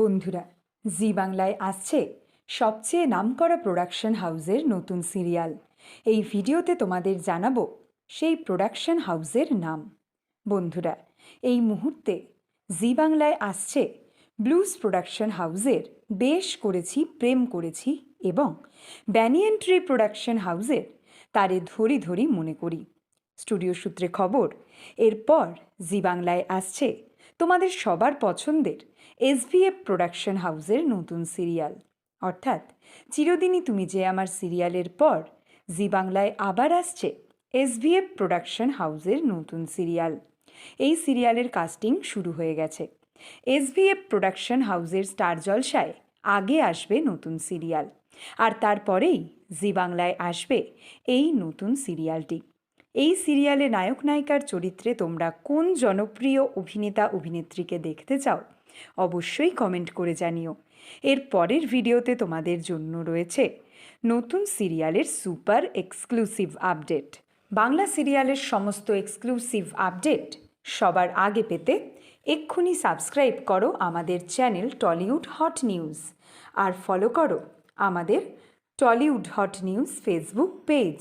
বন্ধুরা, জি বাংলায় আসছে সবচেয়ে নামকরা প্রোডাকশন হাউসের নতুন সিরিয়াল এই ভিডিওতে তোমাদের জানাব সেই প্রোডাকশন হাউসের নাম। বন্ধুরা, এই মুহূর্তে জি বাংলায় আসছে ব্লুজ প্রোডাকশন হাউসের বেশ করেছি, প্রেম করেছি এবং ব্যানিয়ান ট্রি প্রোডাকশন হাউসের তারে ধরি ধরি মনে করি। স্টুডিও সূত্রে খবর, এরপর জি বাংলায় আসছে তোমাদের সবার পছন্দের এসভিএফ প্রোডাকশন হাউসের নতুন সিরিয়াল অর্থাৎ, চিরদিনই তুমি যে আমার সিরিয়ালের পর জি বাংলায় আবার আসছে এসভিএফ প্রোডাকশন হাউসের নতুন সিরিয়াল এই সিরিয়ালের কাস্টিং শুরু হয়ে গেছে। এসভিএফ প্রোডাকশন হাউসের স্টার জলসায় আগে আসবে নতুন সিরিয়াল আর তারপরেই জি বাংলায় আসবে এই নতুন সিরিয়ালটি এই সিরিয়ালে নায়ক নায়িকার চরিত্রে তোমরা কোন জনপ্রিয় অভিনেতা অভিনেত্রীকে দেখতে চাও? অবশ্যই কমেন্ট করে জানিও। এর পরের ভিডিওতে তোমাদের জন্য রয়েছে নতুন সিরিয়ালের সুপার এক্সক্লুসিভ আপডেট। বাংলা সিরিয়ালের সমস্ত এক্সক্লুসিভ আপডেট সবার আগে পেতে এক্ষুনি সাবস্ক্রাইব করো আমাদের চ্যানেল টলিউড হট নিউজ। আর ফলো করো আমাদের Tollywood hot news Facebook page.